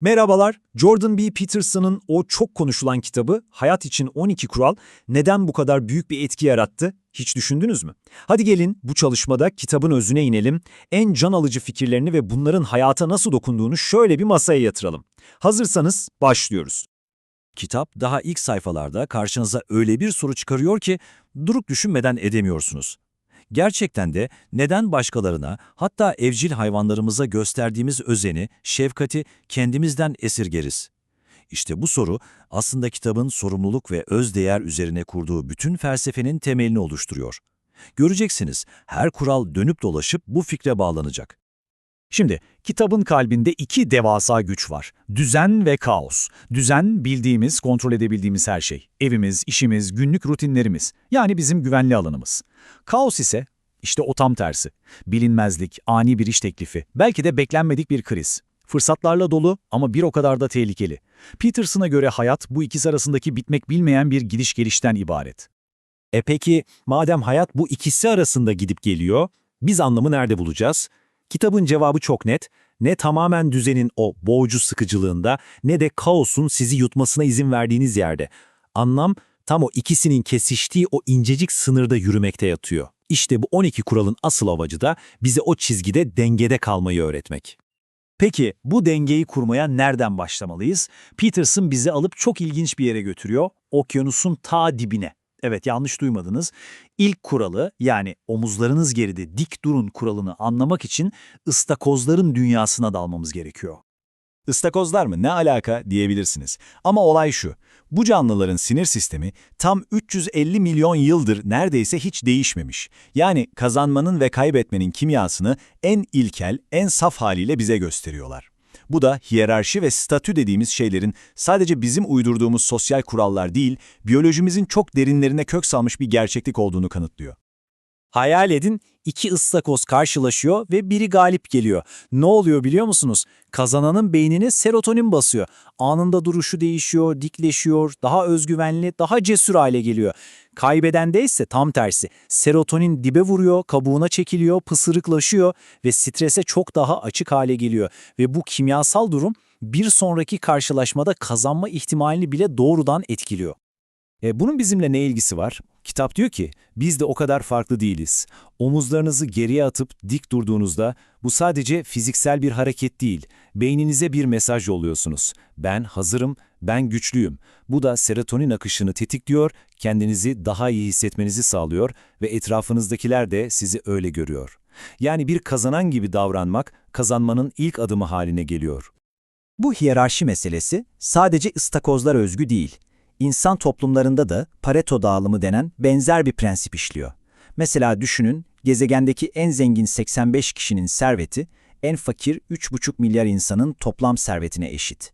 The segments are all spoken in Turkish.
Merhabalar, Jordan B. Peterson'ın o çok konuşulan kitabı Hayat İçin 12 Kural neden bu kadar büyük bir etki yarattı? Hiç düşündünüz mü? Hadi gelin bu çalışmada kitabın özüne inelim, en can alıcı fikirlerini ve bunların hayata nasıl dokunduğunu şöyle bir masaya yatıralım. Hazırsanız başlıyoruz. Kitap daha ilk sayfalarda karşınıza öyle bir soru çıkarıyor ki durup düşünmeden edemiyorsunuz. Gerçekten de neden başkalarına hatta evcil hayvanlarımıza gösterdiğimiz özeni, şefkati kendimizden esirgeriz? İşte bu soru aslında kitabın sorumluluk ve özdeğer üzerine kurduğu bütün felsefenin temelini oluşturuyor. Göreceksiniz her kural dönüp dolaşıp bu fikre bağlanacak. Şimdi kitabın kalbinde iki devasa güç var. Düzen ve kaos. Düzen bildiğimiz, kontrol edebildiğimiz her şey. Evimiz, işimiz, günlük rutinlerimiz. Yani bizim güvenli alanımız. Kaos ise işte o tam tersi. Bilinmezlik, ani bir iş teklifi, belki de beklenmedik bir kriz. Fırsatlarla dolu ama bir o kadar da tehlikeli. Peterson'a göre hayat bu ikisi arasındaki bitmek bilmeyen bir gidiş gelişten ibaret. E peki, madem hayat bu ikisi arasında gidip geliyor, biz anlamı nerede bulacağız? Kitabın cevabı çok net. Ne tamamen düzenin o boğucu sıkıcılığında ne de kaosun sizi yutmasına izin verdiğiniz yerde. Anlam tam o ikisinin kesiştiği o incecik sınırda yürümekte yatıyor. İşte bu 12 kuralın asıl amacı da bize o çizgide dengede kalmayı öğretmek. Peki bu dengeyi kurmaya nereden başlamalıyız? Peterson bizi alıp çok ilginç bir yere götürüyor. Okyanusun ta dibine. Evet yanlış duymadınız. İlk kuralı yani omuzlarınız geride dik durun kuralını anlamak için ıstakozların dünyasına dalmamız gerekiyor. Istakozlar mı ne alaka diyebilirsiniz. Ama olay şu, bu canlıların sinir sistemi tam 350 milyon yıldır neredeyse hiç değişmemiş. Yani kazanmanın ve kaybetmenin kimyasını en ilkel, en saf haliyle bize gösteriyorlar. Bu da hiyerarşi ve statü dediğimiz şeylerin sadece bizim uydurduğumuz sosyal kurallar değil, biyolojimizin çok derinlerine kök salmış bir gerçeklik olduğunu kanıtlıyor. Hayal edin, iki ıstakoz karşılaşıyor ve biri galip geliyor. Ne oluyor biliyor musunuz? Kazananın beynine serotonin basıyor. Anında duruşu değişiyor, dikleşiyor, daha özgüvenli, daha cesur hale geliyor. Kaybedende ise tam tersi. Serotonin dibe vuruyor, kabuğuna çekiliyor, pısırıklaşıyor ve strese çok daha açık hale geliyor. Ve bu kimyasal durum bir sonraki karşılaşmada kazanma ihtimalini bile doğrudan etkiliyor. E, bunun bizimle ne ilgisi var? Kitap diyor ki, biz de o kadar farklı değiliz. Omuzlarınızı geriye atıp dik durduğunuzda bu sadece fiziksel bir hareket değil, beyninize bir mesaj yolluyorsunuz. Ben hazırım, ben güçlüyüm. Bu da serotonin akışını tetikliyor, kendinizi daha iyi hissetmenizi sağlıyor ve etrafınızdakiler de sizi öyle görüyor. Yani bir kazanan gibi davranmak, kazanmanın ilk adımı haline geliyor. Bu hiyerarşi meselesi sadece ıstakozlar özgü değil. İnsan toplumlarında da Pareto dağılımı denen benzer bir prensip işliyor. Mesela düşünün, gezegendeki en zengin 85 kişinin serveti, en fakir 3,5 milyar insanın toplam servetine eşit.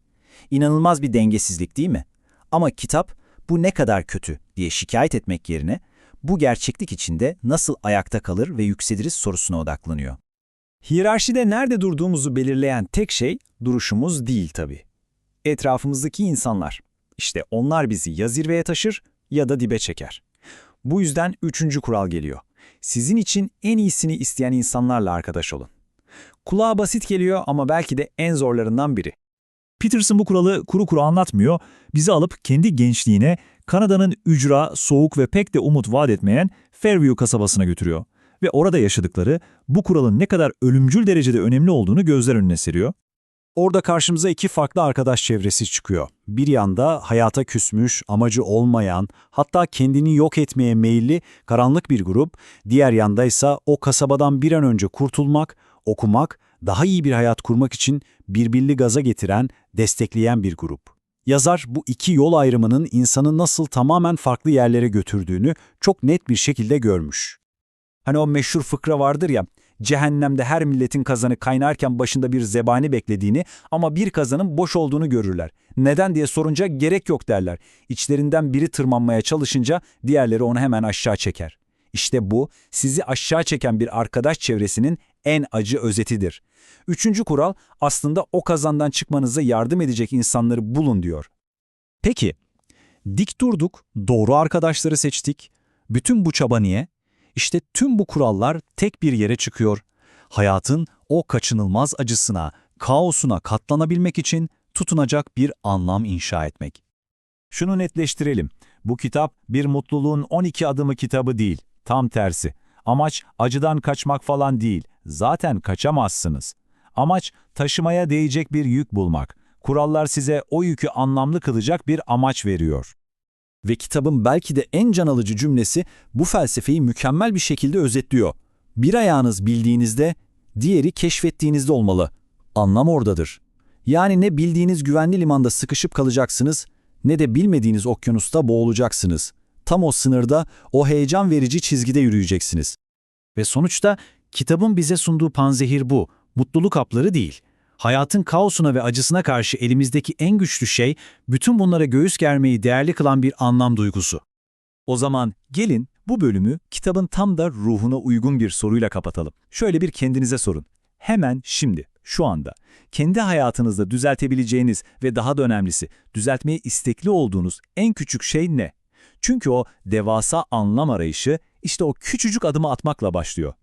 İnanılmaz bir dengesizlik değil mi? Ama kitap, bu ne kadar kötü diye şikayet etmek yerine, bu gerçeklik içinde nasıl ayakta kalır ve yükseliriz sorusuna odaklanıyor. Hiyerarşide nerede durduğumuzu belirleyen tek şey duruşumuz değil tabii. Etrafımızdaki insanlar. İşte onlar bizi ya zirveye taşır ya da dibe çeker. Bu yüzden üçüncü kural geliyor. Sizin için en iyisini isteyen insanlarla arkadaş olun. Kulağa basit geliyor ama belki de en zorlarından biri. Peterson bu kuralı kuru kuru anlatmıyor, bizi alıp kendi gençliğine Kanada'nın ücra, soğuk ve pek de umut vaat etmeyen Fairview kasabasına götürüyor. Ve orada yaşadıkları bu kuralın ne kadar ölümcül derecede önemli olduğunu gözler önüne seriyor. Orada karşımıza iki farklı arkadaş çevresi çıkıyor. Bir yanda hayata küsmüş, amacı olmayan, hatta kendini yok etmeye meyilli karanlık bir grup, diğer yanda ise o kasabadan bir an önce kurtulmak, okumak, daha iyi bir hayat kurmak için birbirli gaza getiren, destekleyen bir grup. Yazar bu iki yol ayrımının insanı nasıl tamamen farklı yerlere götürdüğünü çok net bir şekilde görmüş. Hani o meşhur fıkra vardır ya, cehennemde her milletin kazanı kaynarken başında bir zebani beklediğini ama bir kazanın boş olduğunu görürler. Neden diye sorunca gerek yok derler. İçlerinden biri tırmanmaya çalışınca diğerleri onu hemen aşağı çeker. İşte bu sizi aşağı çeken bir arkadaş çevresinin en acı özetidir. Üçüncü kural aslında o kazandan çıkmanıza yardım edecek insanları bulun diyor. Peki, dik durduk, doğru arkadaşları seçtik. Bütün bu çaba niye? İşte tüm bu kurallar tek bir yere çıkıyor. Hayatın o kaçınılmaz acısına, kaosuna katlanabilmek için tutunacak bir anlam inşa etmek. Şunu netleştirelim. Bu kitap bir mutluluğun 12 adımı kitabı değil. Tam tersi. Amaç acıdan kaçmak falan değil. Zaten kaçamazsınız. Amaç taşımaya değecek bir yük bulmak. Kurallar size o yükü anlamlı kılacak bir amaç veriyor. Ve kitabın belki de en can alıcı cümlesi bu felsefeyi mükemmel bir şekilde özetliyor. Bir ayağınız bildiğinizde, diğeri keşfettiğinizde olmalı. Anlam oradadır. Yani ne bildiğiniz güvenli limanda sıkışıp kalacaksınız, ne de bilmediğiniz okyanusta boğulacaksınız. Tam o sınırda, o heyecan verici çizgide yürüyeceksiniz. Ve sonuçta kitabın bize sunduğu panzehir bu. Mutluluk hapları değil. Hayatın kaosuna ve acısına karşı elimizdeki en güçlü şey, bütün bunlara göğüs germeyi değerli kılan bir anlam duygusu. O zaman gelin bu bölümü kitabın tam da ruhuna uygun bir soruyla kapatalım. Şöyle bir kendinize sorun. Hemen şimdi, şu anda, kendi hayatınızda düzeltebileceğiniz ve daha da önemlisi, düzeltmeye istekli olduğunuz en küçük şey ne? Çünkü o devasa anlam arayışı işte o küçücük adımı atmakla başlıyor.